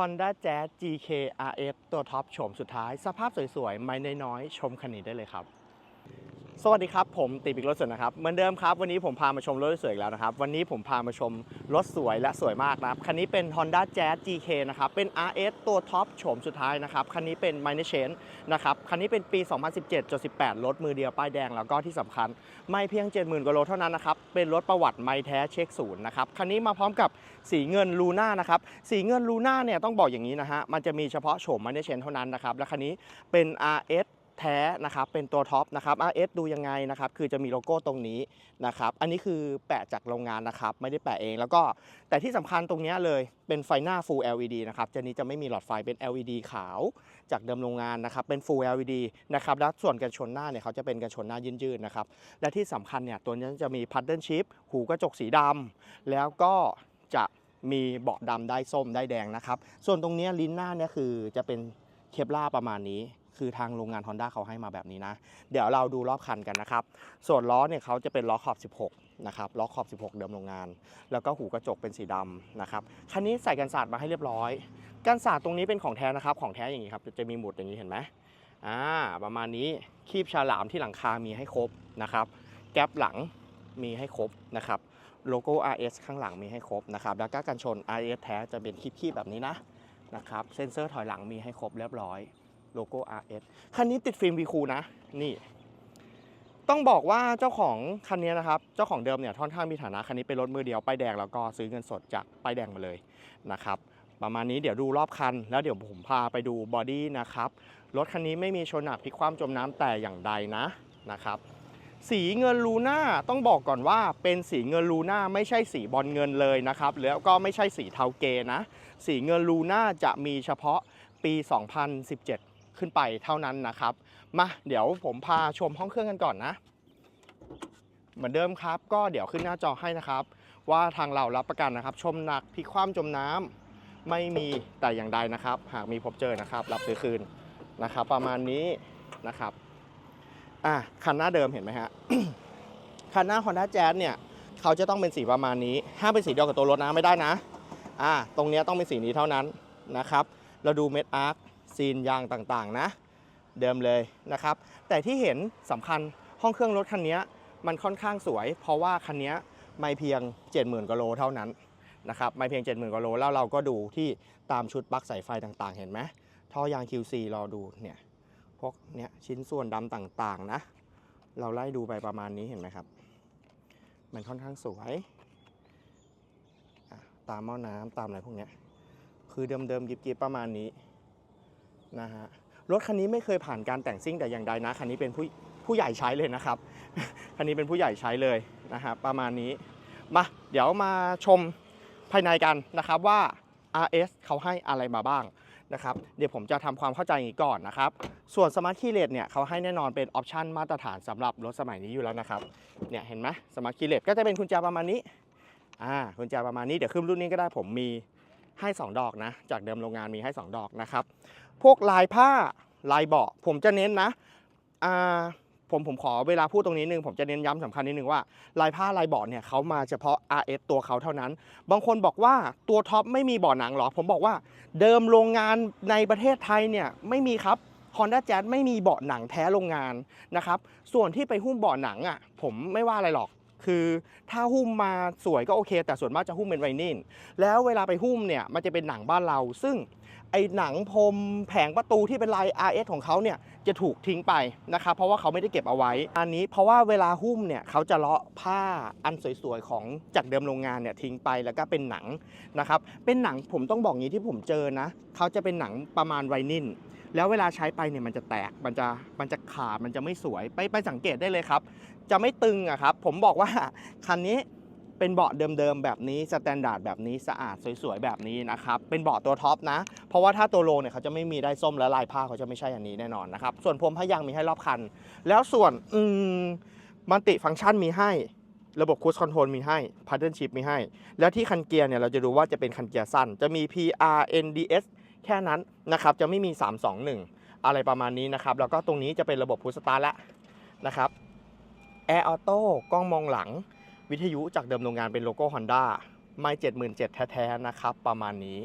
Honda Jazz GKRF ตัวท็อปโฉมสุดท้าย สภาพสวยๆ ไม่น้อยๆ ชมคันนี้ได้เลยครับ สวัสดีครับ ผมตีปิกรถสวยนะครับเหมือนเดิมครับ วันนี้ผมพามาชมรถสวยอีกแล้วนะครับ วันนี้ผมพามาชมรถสวยและสวยมากนะครับ คันนี้เป็น Honda Jazz GK นะครับ เป็น RS ตัวท็อปโฉมสุดท้ายนะครับ คันนี้เป็น Minor c h a n นะครับ คันนี้เป็นปี 2017-18 รถมือเดียวป้ายแดง แล้วก็ที่สำคัญ ไม่เพียง 70,000กว่าโลเท่านั้นนะครับ เป็นรถประวัติไม่แท้เช็คศูนย์นะครับ คันนี้มาพร้อมกับสีเงินลูน่านะครับ สีเงินลูน่าเนี่ยต้องบอกอย่างนี้นะฮะ มันจะมีเฉพาะโฉม Minor c h a n เท่านั้นนะครับ และคันนี้เป็น RS แท้นะครับเป็นตัวท็อปนะครับ RS ดูยังไงนะครับคือจะมีโลโก้ตรงนี้นะครับอันนี้คือแปะจากโรงงานนะครับไม่ได้แปะเองแล้วก็แต่ที่สำคัญตรงนี้เลยเป็นไฟหน้า Full LED นะครับจะนี้จะไม่มีหลอดไฟเป็น LED ขาวจากเดิมโรงงานนะครับเป็น Full LED นะครับแล้วส่วนกันชนหน้าเนี่ยเขาจะเป็นกันชนหน้ายืดๆนะครับและที่สำคัญเนี่ยตัวนี้จะมีพัดเดิลชิพหูกระจกสีดำแล้วก็จะมีเบาะดำได้ส้มได้แดงนะครับส่วนตรงนี้ลิ้นหน้าเนี่ยคือจะเป็นเคปล่าประมาณนี้ คือทางโรงงาน Honda เขาให้มาแบบนี้นะ เดี๋ยวเราดูรอบคันกันนะครับ ส่วนล้อเนี่ยเขาจะเป็นล้อขอบ 16 นะครับ ล้อขอบ 16 เดิมโรงงาน แล้วก็หูกระจกเป็นสีดำนะครับ คันนี้ใส่กันสาดมาให้เรียบร้อย กันสาดตรงนี้เป็นของแท้นะครับ ของแท้อย่างนี้ครับ จะมีหมุดอย่างนี้เห็นไหมอ่า ประมาณนี้ คีบฉลามที่หลังคา มีให้ครบนะครับ แก๊ปหลังมีให้ครบนะครับโลโก้ RS ข้างหลังมีให้ครบนะครับ แล้วก็กันชน RS แท้จะเป็นคีบๆแบบนี้นะนะครับ เซ็นเซอร์ถอยหลังมีให้ครบเรียบร้อย โลโก้ RS คันนี้ติดฟิล์ม VQ นะ นี่ ต้องบอกว่าเจ้าของคันนี้นะครับ เจ้าของเดิมเนี่ยค่อนข้างมีฐานะคันนี้เป็นรถมือเดียวป้ายแดงแล้วก็ซื้อเงินสดจากป้ายแดงมาเลยนะครับ ประมาณนี้เดี๋ยวดูรอบคัน แล้วเดี๋ยวผมพาไปดูบอดี้นะครับ รถคันนี้ไม่มีชนหนักพลิกคว่ำจมน้ำแต่อย่างใดนะนะครับสีเงินลูน่าต้องบอกก่อนว่าเป็นสีเงินลูน่าไม่ใช่สีบอลเงินเลยนะครับ แล้วก็ไม่ใช่สีเทาเกนะ สีเงินลูน่าจะมีเฉพาะปี 2017 ขึ้นไปเท่านั้นนะครับ มาเดี๋ยวผมพาชมห้องเครื่องกันก่อนนะ เหมือนเดิมครับ ก็เดี๋ยวขึ้นหน้าจอให้นะครับ ว่าทางเรารับประกันนะครับ ชมหนักพิกคว่ำจมน้ำไม่มีแต่อย่างใดนะครับ หากมีพบเจอนะครับ รับซื้อคืนนะครับ ประมาณนี้นะครับอะคันหน้าเดิมเห็นไหมฮะคันหน้า Honda Jazz เนี่ยเขาจะต้องเป็นสีประมาณนี้ห้ามเป็นสีเดียวกับตัวรถนะไม่ได้นะอ่าตรงนี้ต้องเป็นสีนี้เท่านั้นนะครับ เราดูเม็ดอาร์ค ซีนยางต่างๆนะ เดิมเลยนะครับ แต่ที่เห็นสำคัญห้องเครื่องรถคันนี้มันค่อนข้างสวย เพราะว่าคันนี้ไม่เพียง 70,000กว่าโลเท่านั้นนะครับไม่เพียง 70,000กว่าโลแล้วเราก็ดูที่ตามชุดปลั๊กสายไฟต่างๆ เห็นไหมท่อยาง QC รอดูเนี่ยพวกเนี้ยชิ้นส่วนดำต่างๆนะ เราไล่ดูไปประมาณนี้เห็นไหมครับ มันค่อนข้างสวยตามหม้อน้ำตามอะไรพวกเนี้ยคือเดิมๆยิบๆประมาณนี้ นะฮะรถคันนี้ไม่เคยผ่านการแต่งซิ่งแต่อย่างใดนะคันนี้เป็นผู้ผู้ใหญ่ใช้เลยนะครับ คันนี้เป็นผู้ใหญ่ใช้เลยนะครับประมาณนี้มาเดี๋ยวมาชมภายในกันนะครับว่า RS เขาให้อะไรมาบ้างนะครับเดี๋ยวผมจะทำความเข้าใจอย่างนี้ก่อนนะครับ ส่วนสมาร์ทคีย์เลสเนี่ยเขาให้แน่นอนเป็นออปชันมาตรฐานสำหรับรถสมัยนี้อยู่แล้วนะครับเนี่ยเห็นไหมสมาร์ทคีย์เลสก็จะเป็นกุญแจประมาณนี้อ่ากุญแจประมาณนี้เดี๋ยวขึ้นรุ่นนี้ก็ได้ผมมี ให้ 2 ดอกนะ จากเดิมโรงงานมีให้ 2 ดอกนะครับ พวกลายผ้าลายเบาะผมจะเน้นนะอ่าผมผมขอเวลาพูดตรงนี้นึง ผมจะเน้นย้ำสำคัญนิดนึงว่าลายผ้าลายเบาะเนี่ยเขามาเฉพาะ RS ตัวเขาเท่านั้น บางคนบอกว่าตัวท็อปไม่มีเบาะหนังหรอ ผมบอกว่าเดิมโรงงานในประเทศไทยเนี่ยไม่มีครับ Honda Jazz ไม่มีเบาะหนังแท้โรงงานนะครับ ส่วนที่ไปหุ้มเบาะหนังอะผมไม่ว่าอะไรหรอก คือถ้าหุ้มมาสวยก็โอเค แต่ส่วนมากจะหุ้มเป็นไวนิลแล้วเวลาไปหุ้มเนี่ยมันจะเป็นหนังบ้านเรา ซึ่งไอ้หนังพรมแผงประตูที่เป็นลาย RS ของเขาเนี่ยจะถูกทิ้งไปนะครับเพราะว่าเขาไม่ได้เก็บเอาไว้ อันนี้เพราะว่าเวลาหุ้มเนี่ยเขาจะเลาะผ้าอันสวยๆของจากเดิมโรงงานเนี่ยทิ้งไปแล้วก็เป็นหนังนะครับเป็นหนังผมต้องบอกงี้ที่ผมเจอนะเขาจะเป็นหนังประมาณไวนิลแล้วเวลาใช้ไปเนี่ยมันจะแตกมันจะมันจะขาดมันจะไม่สวยไปไปสังเกตได้เลยครับ จะไม่ตึงอะครับ ผมบอกว่าคันนี้เป็นเบาะเดิมๆแบบนี้สแตนดาร์ดแบบนี้สะอาดสวยๆแบบนี้นะครับ เป็นเบาะตัวท็อปนะ เพราะว่าถ้าตัวโลเนี่ยเขาจะไม่มีได้ส้มและลายผ้าเขาจะไม่ใช่อันนี้แน่นอนนะครับ ส่วนพรมพยางมีให้รอบคัน แล้วส่วนอืมมัลติฟังก์ชันมีให้ระบบคูสคอนโทรลมีให้พัดเดิลชิพมีให้ แล้วที่คันเกียร์เนี่ยเราจะดูว่าจะเป็นคันเกียร์สั้น จะมี PR NDS แค่นั้นนะครับ จะไม่มี 321 อะไรประมาณนี้นะครับ แล้วก็ตรงนี้จะเป็นระบบพุชสตาร์แล้วนะครับ แอร์ออโต้กล้องมองหลัง วิทยุจากเดิมโรงงานเป็นโลโก้ Honda ไม่77,000 แท้ๆนะครับ ประมาณนี้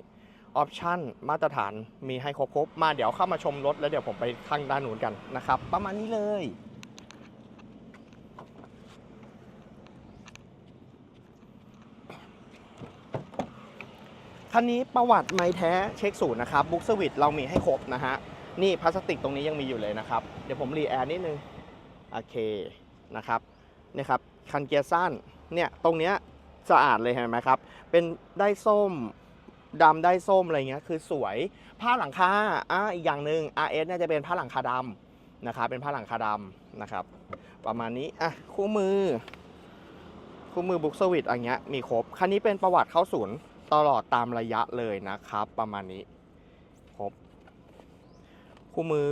ออปชั่นมาตรฐานมีให้ครบๆ มาเดี๋ยวเข้ามาชมรถ แล้วเดี๋ยวผมไปข้างด้านนู้นกันนะครับ ประมาณนี้เลยคันนี้ประวัติไม่แท้เช็คศูนย์นะครับบุ๊กสวิตเรามีให้ครบนะฮะ นี่พลาสติกตรงนี้ยังมีอยู่เลยนะครับ เดี๋ยวผมรีแอร์นิดนึง โอเค นะครับเนี่ยครับคันเกียร์สั้นเนี่ยตรงเนี้ยสะอาดเลยเห็นไหมครับ เป็นได้ส้มดำได้ส้มอะไรเงี้ยคือสวยผ้าหลังคาอ่าอีกอย่างหนึ่ง RS เนี่ยจะเป็นผ้าหลังคาดำนะครับเป็นผ้าหลังคาดำนะครับ ประมาณนี้อะคู่มือ คู่มือบุ๊กสวิตอันเงี้ยมีครบคันนี้เป็นประวัติเข้าศูนย์ตลอดตามระยะเลยนะครับ ประมาณนี้ คู่มือ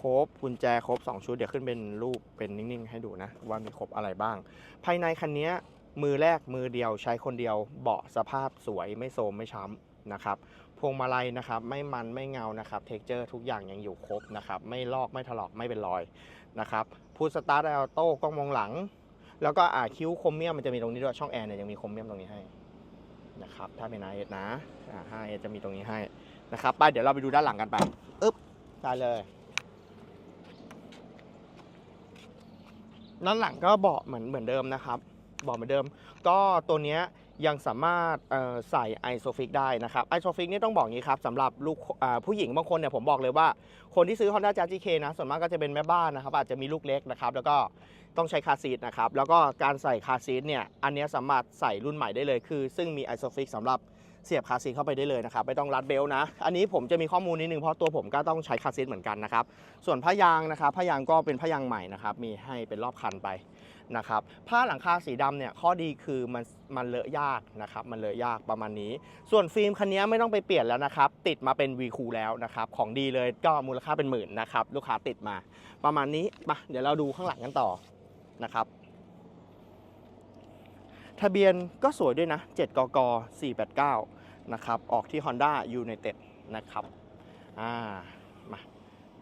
ครบกุญแจครบ 2 ชุด เดี๋ยวขึ้นเป็นรูปเป็นนิ่งๆ ให้ดูนะ ว่ามีครบอะไรบ้าง ภายในคันนี้มือแรกมือเดียวใช้คนเดียวเบาะสภาพสวยไม่โทรมไม่ช้ำนะครับพวงมาลัยนะครับไม่มันไม่เงานะครับเท็กเจอร์ทุกอย่างยังอยู่ครบนะครับไม่ลอกไม่ถลอกไม่เป็นรอยนะครับพูดสตาร์ทออโต้กล้องมองหลัง แล้วก็อ่าคิ้วคมเมียมมันจะมีตรงนี้ด้วยช่องแอร์เนี่ยยังมีคมเมียมตรงนี้ให้นะครับถ้าเป็น i อสนะอ่า 5S จะมีตรงนี้ให้นะครับไปเดี๋ยวเราไปดูด้านหลังกันไปอึ๊บ ได้เลย ด้านหลังก็เบาะเหมือนเหมือนเดิมนะครับเบาะเหมือนเดิม ก็ตัวเนี้ยยังสามารถใส่ไอโซฟิกได้นะครับไอโซฟิกนี่ต้องบอกอย่างนี้ครับสำหรับลูกผู้หญิงบางคนเนี่ยผมบอกเลยว่า คนที่ซื้อ Honda Jazz GK นะส่วนมากก็จะเป็นแม่บ้านนะครับ อาจจะมีลูกเล็กนะครับ แล้วก็ต้องใช้คาซีทนะครับ แล้วก็การใส่คาซีทเนี่ยอันนี้สามารถใส่รุ่นใหม่ได้เลยคือ ซึ่งมีไอโซฟิกสำหรับ เสียบคาซีทเข้าไปได้เลยนะครับไม่ต้องรัดเบลต์นะ อันนี้ผมจะมีข้อมูลนิดนึงเพราะตัวผมก็ต้องใช้คาซีทเหมือนกันนะครับ ส่วนผ้ายางนะครับผ้ายางก็เป็นผ้ายางใหม่นะครับมีให้เป็นรอบคันไปนะครับผ้าหลังคาสีดำเนี่ยข้อดีคือมันมันเลอะยากนะครับมันเลอะยากประมาณนี้ ส่วนฟิล์มคันนี้ไม่ต้องไปเปลี่ยนแล้วนะครับ ติดมาเป็น V คูแล้วนะครับ ของดีเลยก็มูลค่าเป็นหมื่นนะครับ ลูกค้าติดมา ประมาณนี้มาเดี๋ยวเราดูข้างหลังกันต่อนะครับ ทะเบียนก็สวยด้วยนะ 7 กก 489 นะครับ ออกที่ Honda United นะครับ อ่า มา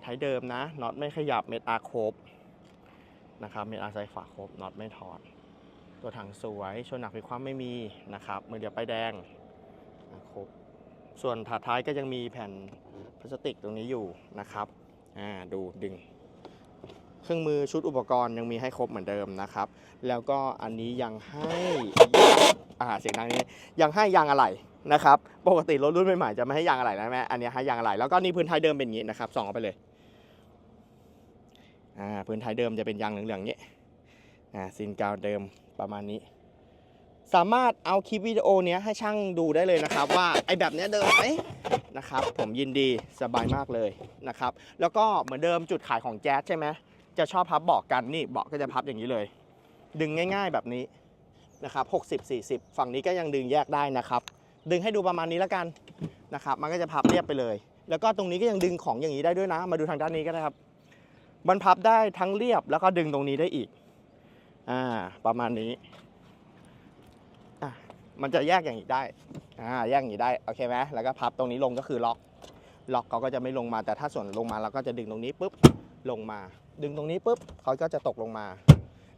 ไทยเดิมนะ น็อตไม่ขยับ เม็ดอาครบนะครับ เม็ดอาไซฝาครบ น็อตไม่ถอด ตัวถังสวย ชนหนักผิความไม่มีนะครับ มือเดียวป้ายแดงอ่าครบ ส่วนถาดท้ายก็ยังมีแผ่นพลาสติกตรงนี้อยู่นะครับ อ่า ดูดึง เครื่องมือชุดอุปกรณ์ยังมีให้ครบเหมือนเดิมนะครับ แล้วก็อันนี้ยังให้อ่าเสียงดังนี้ยังให้ยางอะไหล่นะครับ ปกติรถรุ่นใหม่ๆจะไม่ให้ยางอะไหล่นะแม่อันนี้ให้ยางอะไหล่แล้วก็นี่พื้นท้ายเดิมเป็นอย่างนี้นะครับส่องออกไปเลยอ่าพื้นท้ายเดิมจะเป็นยางเหลืองๆนี้อ่าซินกาวเดิมประมาณนี้ สามารถเอาคลิปวิดีโอเนี้ยให้ช่างดูได้เลยนะครับ ว่าไอแบบเนี้ยเดิมไหมนะครับ ผมยินดีสบายมากเลยนะครับ แล้วก็เหมือนเดิมจุดขายของแจ๊สใช่ไหม จะชอบพับเบาะกันนี่เบาะก็จะพับอย่างนี้เลย ดึงง่าย ๆแบบนี้นะครับ60 40 ฝั่งนี้ก็ยังดึงแยกได้นะครับ ดึงให้ดูประมาณนี้แล้วกันนะครับ มันก็จะพับเรียบไปเลย แล้วก็ตรงนี้ก็ยังดึงของอย่างนี้ได้ด้วยนะ มาดูทางด้านนี้ก็ได้ครับ มันพับได้ทั้งเรียบแล้วก็ดึงตรงนี้ได้อีก อ่า ประมาณนี้ อะ มันจะแยกอย่างนี้ได้ อ่า แยกอย่างนี้ได้ โอเคไหมแล้วก็พับตรงนี้ลงก็คือล็อก ล็อกเขาก็จะไม่ลงมา แต่ถ้าส่วนลงมาเราก็จะดึงตรงนี้ปุ๊บ ลงมา ดึงตรงนี้ปุ๊บเขาก็จะตกลงมา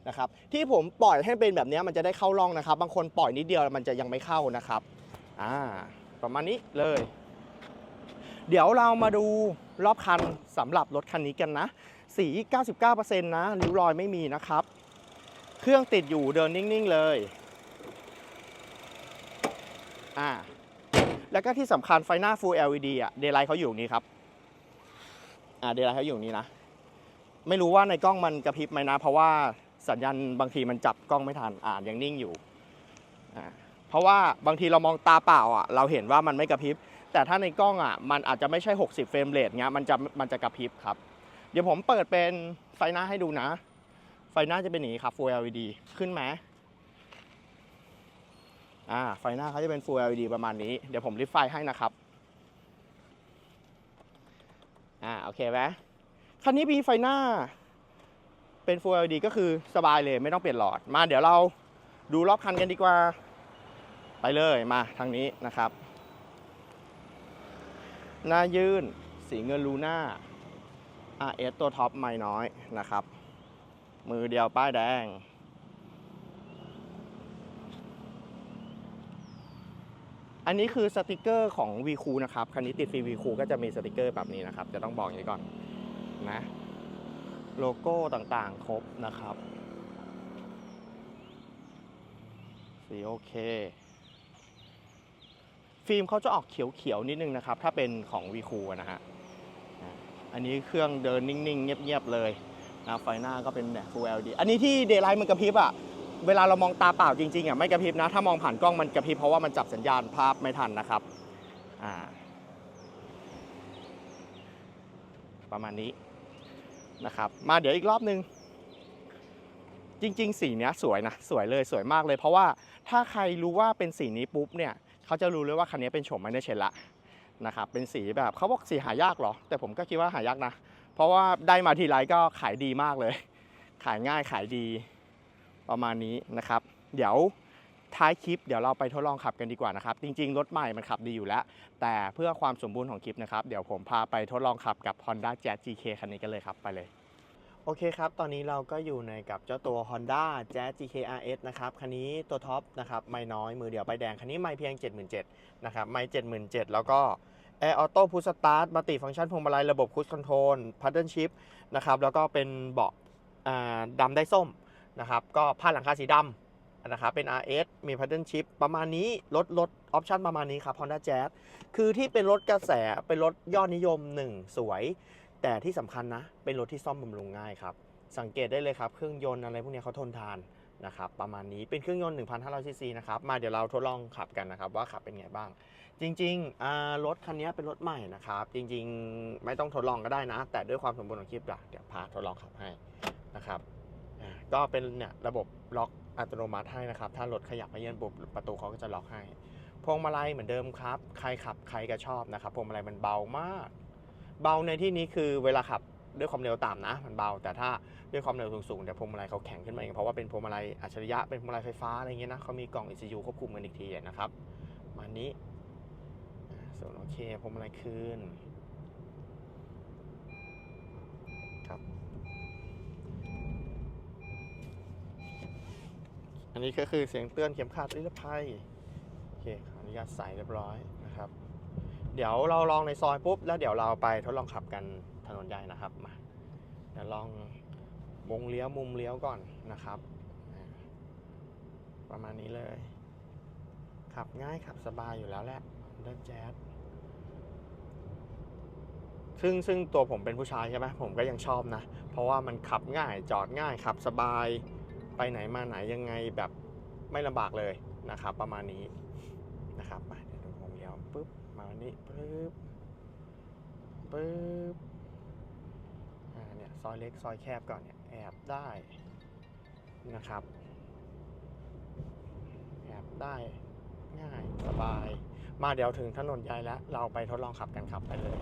นะครับที่ผมปล่อยให้เป็นแบบนี้มันจะได้เข้าร่องนะครับ บางคนปล่อยนิดเดียวมันจะยังไม่เข้านะครับอ่าประมาณนี้เลย เดี๋ยวเรามาดูรอบคันสำหรับรถคันนี้กันนะ สี 99%นะริ้วรอยไม่มีนะครับ เครื่องติดอยู่เดินนิ่ง ๆ เลยอ่าแล้วก็ที่สำคัญไฟหน้า Full LED อะเดย์ไลท์เขาอยู่ตรงนี้ครับอ่าเดย์ไลท์เขาอยู่ตรงนี้นะ ไม่รู้ว่าในกล้องมันกระพริบไหมนะ เพราะว่าสัญญาณบางทีมันจับกล้องไม่ทันอ่านยังนิ่งอยู่อ่าเพราะว่าบางทีเรามองตาเปล่าอะเราเห็นว่ามันไม่กระพริบ แต่ถ้าในกล้องอะมันอาจจะไม่ใช่ 60 เฟรมเรทเงี้ยมันจะมันจะกระพริบครับ เดี๋ยวผมเปิดเป็นไฟหน้าให้ดูนะ ไฟหน้าจะเป็นอย่างนี้ครับ Full LED ขึ้นไหมอ่าไฟหน้าเขาจะเป็น Full LED ประมาณนี้เดี๋ยวผมริฟไฟให้นะครับอ่าโอเคไหม คันนี้มีไฟหน้า เป็น Full LED ก็คือสบายเลยไม่ต้องเปลี่ยนหลอด มาเดี๋ยวเราดูรอบคันกันดีกว่า ไปเลยมาทางนี้นะครับ หน้ายื่นสีเงินลูน่า RS ตัวท็อปไม่น้อยนะครับ มือเดียวป้ายแดง อันนี้คือสติกเกอร์ของ v ีคูนะครับ คันนี้ติดฟรี v ีคูก็จะมีสติกเกอร์แบบนี้นะครับ จะต้องบอกอย่างนี้ก่อน นะ โลโก้ต่างๆ ครบนะครับ สีโอเค ฟิล์มเขาจะออกเขียวๆนิดนึงนะครับ ถ้าเป็นของวีคูนะฮะ อันนี้เครื่องเดินนิ่งๆ เงียบๆ เลยนะไฟหน้าก็เป็นแบบ Full LED อันนี้ที่เดย์ไลท์มันกระพริบอะเวลาเรามองตาเปล่าจริงๆอะไม่กระพริบนะ ถ้ามองผ่านกล้องมันกระพริบเพราะว่ามันจับสัญญาณภาพไม่ทันนะครับ อ่า ประมาณนี้ นะครับ มาเดี๋ยวอีกรอบนึง จริง ๆ สีเนี้ยสวยนะสวยเลยสวยมากเลย เพราะว่าถ้าใครรู้ว่าเป็นสีนี้ปุ๊บเนี่ยเขาจะรู้เลยว่าคันนี้เป็นโฉมไมเนอร์เชนละนะครับเป็นสีแบบเขาบอกสีหายากเหรอ แต่ผมก็คิดว่าหายากนะ เพราะว่าได้มาทีไรก็ขายดีมากเลย ขายง่ายขายดีประมาณนี้นะครับ เดี๋ยว ท้ายคลิปเดี๋ยวเราไปทดลองขับกันดีกว่านะครับ จริง ๆ รถใหม่มันขับดีอยู่แล้ว แต่เพื่อความสมบูรณ์ของคลิปนะครับเดี๋ยวผมพาไปทดลองขับกับ Honda Jazz GK คันนี้กันเลยครับไปเลยโอเคครับ ตอนนี้เราก็อยู่ในกับเจ้าตัว Honda Jazz GK RS นะครับ คันนี้ตัวท็อปนะครับไม่น้อยมือเดียวใบแดง คันนี้ไม่เพียง 77,000นะครับไม่77,000 แล้วก็ Air Auto Push Start มัลติฟังก์ชันพวงมาลัยระบบ Cruise Control Paddle Shift นะครับ แล้วก็เป็นเบาะอ่าดำได้ส้มนะครับ ก็ผ้าหลังคาสีดำ นะครับเป็น RS มี Paddle Shift ประมาณนี้รถรถออปชั่นประมาณนี้ครับ Honda Jazz คือที่เป็นรถกระแสเป็นรถยอดนิยม 1 สวย แต่ที่สำคัญนะ เป็นรถที่ซ่อมบำรุงง่ายครับ สังเกตได้เลยครับ เครื่องยนต์อะไรพวกนี้เขาทนทานนะครับประมาณนี้เป็นเครื่องยนต์ 1,500 ซีซีนะครับ มาเดี๋ยวเราทดลองขับกันนะครับ ว่าขับเป็นไงบ้าง จริงๆรถคันนี้เป็นรถใหม่นะครับ จริงๆไม่ต้องทดลองก็ได้นะ แต่ด้วยความสมบูรณ์ของคลิปเดี๋ยวพาทดลองขับให้นะครับก็เป็นเนี่ยระบบล็อก อัตโนมัติให้นะครับ ถ้ารถขยับมาเยื่นปุ๊บประตูเขาก็จะล็อกให้ พวงมาลัยเหมือนเดิมครับ ใครขับใครก็ชอบนะครับ พวงมาลัยมันเบามาก เบาในที่นี้คือเวลาขับด้วยความเร็วต่ำนะ มันเบา แต่ถ้าด้วยความเร็วสูงๆเดี๋ยวพวงมาลัยเขาแข็งขึ้นมาเอง เพราะว่าเป็นพวงมาลัยอัจฉริยะ เป็นพวงมาลัยไฟฟ้าอะไรเงี้ยนะเขามีกล่อง ECU ควบคุมกันอีกทีนะครับ มานี้ส่วนโอเคพวงมาลัยคืนครับ อั นนี้ก็คือเสียงเตือนเข็มขัดนิรภัยโอเคขออนุญาตใส่เรียบร้อยนะครับ เดี๋ยวเราลองในซอยปุ๊บแล้วเดี๋ยวเราไปทดลองขับกันถนนใหญ่นะครับมาเดี๋ยวลองวงเลี้ยวมุมเลี้ยวก่อนนะครับ ประมาณนี้เลย ขับง่ายขับสบายอยู่แล้วแหละเดินแจ๊สซึ่งซึ่งตัวผมเป็นผู้ชายใช่ไหมผมก็ยังชอบนะ เพราะว่ามันขับง่ายจอดง่ายขับสบาย ไปไหนมาไหนยังไงแบบไม่ลำบากเลยนะครับ ประมาณนี้นะครับไปเดี๋ยวดูวงเลี้ยวปุ๊บมาวันี่ปึ๊บปึ๊บอ่าเนี่ยซอยเล็กซอยแคบก่อนเนี่ยแอบได้นะครับแอบได้ง่ายสบาย มาเดี๋ยวถึงถนนใหญ่แล้ว เราไปทดลองขับกันขับไปเลย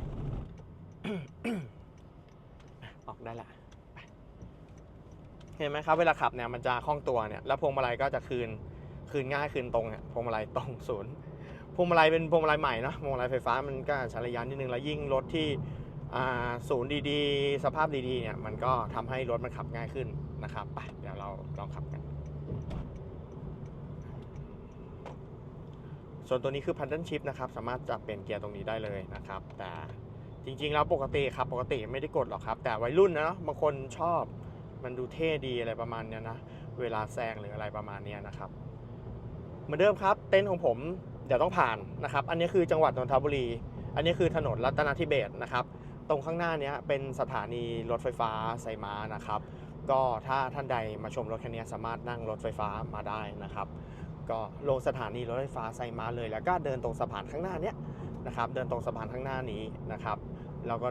ออกได้ละ เห็นไหมครับเวลาขับเนี่ยมันจะคล่องตัวเนี่ยแล้วพวงมาลัยก็จะคืนคืนง่ายคืนตรงเนี่ยพวงมาลัยตรงศูนย์พวงมาลัยเป็นพวงมาลัยใหม่เนอะพวงมาลัยไฟฟ้ามันก็ใช้ระยะนิดนึงแล้วยิ่งรถที่ศูนย์ดีๆ สภาพดีๆเนี่ยมันก็ทำให้รถมันขับง่ายขึ้นนะครับไปเดี๋ยวเราลองขับกัน ส่วนตัวนี้คือ paddle shift นะครับสามารถจับเป็นเกียร์ตรงนี้ได้เลยนะครับ แต่จริงๆแล้วปกติครับปกติไม่ได้กดหรอกครับ แต่วัยรุ่นนะเนอะบางคนชอบ มันดูเท่ดีอะไรประมาณเนี้ยนะ เวลาแซงหรืออะไรประมาณเนี้ยนะครับ เหมือนเดิมครับ เต็นท์ของผมเดี๋ยวต้องผ่านนะครับ อันนี้คือจังหวัดนนทบุรี อันนี้คือถนนรัตนทิเบศนะครับ ตรงข้างหน้านี้เป็นสถานีรถไฟฟ้าไซม้านะครับ ก็ถ้าท่านใดมาชมรถคันนี้สามารถนั่งรถไฟฟ้ามาได้นะครับ ก็ลงสถานีรถไฟฟ้าไซม้าเลย แล้วก็เดินตรงสะพานข้างหน้านี้นะครับ เดินตรงสะพานข้างหน้านี้นะครับ แล้วก็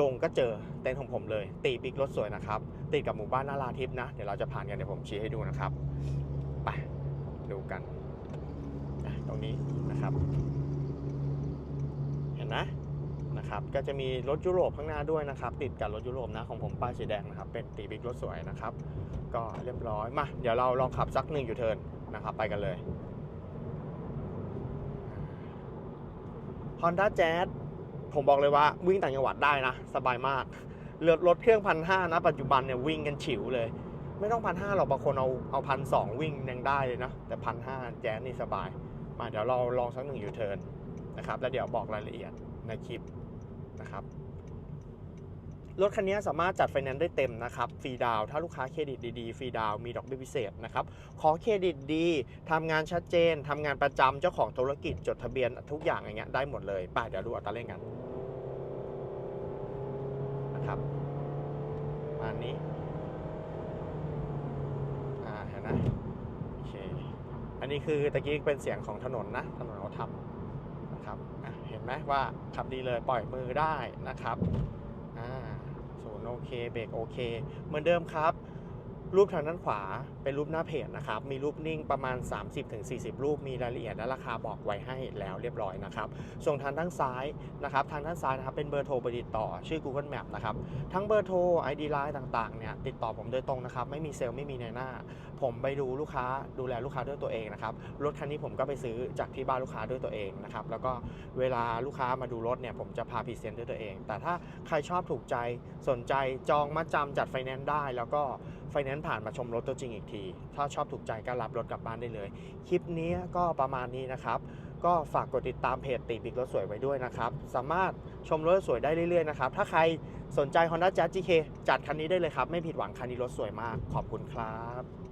ลงก็เจอเต็นท์ของผมเลย ตีบิ๊กรถสวยนะครับ ติดกับหมู่บ้านนาราทิพย์นะ เดี๋ยวเราจะผ่านกันเดี๋ยวผมชี้ให้ดูนะครับ ไปดูกันตรงนี้นะครับ เห็นนะนะครับก็จะมีรถยุโรปข้างหน้าด้วยนะครับ ติดกับรถยุโรปนะของผมป้ายสีแดงนะครับ เป็นตีบิ๊กรถสวยนะครับ ก็เรียบร้อยมาเดี๋ยวเราลองขับสักหนึ่งอยู่เทินนะครับ ไปกันเลย Honda Jazz ผมบอกเลยว่าวิ่งต่างจังหวัดได้นะ สบายมากเรือรถเครื่องพันห้านะ ปัจจุบันเนี่ยวิ่งกันฉิวเลย ไม่ต้องพันห้าหรอกบางคนเอาเอาพันสองวิ่งยังได้เลยนะ แต่พันห้าแจ๊สนี่สบาย มาเดี๋ยวเราลองสักหนึ่งยูเทิร์นนะครับ แล้วเดี๋ยวบอกรายละเอียดในคลิปนะครับ รถคันนี้สามารถจัดไฟแนนซ์ได้เต็มนะครับ ฟรีดาว ถ้าลูกค้าเครดิตดีๆ ฟรีดาว มีดอกเบี้ยพิเศษนะครับ ขอเครดิตดี ทำงานชัดเจน ทำงานประจำ เจ้าของธุรกิจ จดทะเบียนทุกอย่างอย่างเงี้ยได้หมดเลยไป่ะเดี๋ยวดูอัตราเร่งกันนะครับประมานี้ อ่าเห็นไหมโอเค อันนี้คือตะกี้เป็นเสียงของถนนนะ ถนนเขาทำนะครับ เห็นไหมว่าขับดีเลยปล่อยมือได้นะครับ อ่า โอเค เบรกโอเค เหมือนเดิมครับ รูปทางด้านขวาเป็นรูปหน้าเพจนะครับ มีรูปนิ่งประมาณ 30-40 รูป มีรายละเอียดและราคาบอกไว้ให้แล้วเรียบร้อยนะครับ ส่วนทางด้านซ้ายนะครับ ทางด้านซ้ายนะครับเป็นเบอร์โทรไปติดต่อชื่อ Google Map นะครับ ทั้งเบอร์โทร ID Line ต่างๆเนี่ยติดต่อผมโดยตรงนะครับ ไม่มีเซลล์ไม่มีในหน้า ผมไปดูลูกค้าดูแลลูกค้าด้วยตัวเองนะครับรถคันนี้ผมก็ไปซื้อจากที่บ้านลูกค้าด้วยตัวเองนะครับแล้วก็เวลาลูกค้ามาดูรถเนี่ยผมจะพาพรีเซนต์ด้วยตัวเอง แต่ถ้าใครชอบถูกใจสนใจจองมาจำจัดไฟแนนซ์ได้ แล้วก็ไฟแนนซ์ผ่านมาชมรถตัวจริงอีกที ถ้าชอบถูกใจก็รับรถกลับบ้านได้เลย คลิปนี้ก็ประมาณนี้นะครับ ก็ฝากกดติดตามเพจตีบิ๊กรถสวยไว้ด้วยนะครับ สามารถชมรถสวยได้เรื่อยๆนะครับ ถ้าใครสนใจ Honda Jazz GK จัดคันนี้ได้เลยครับ ไม่ผิดหวังคันนี้รถสวยมาก ขอบคุณครับ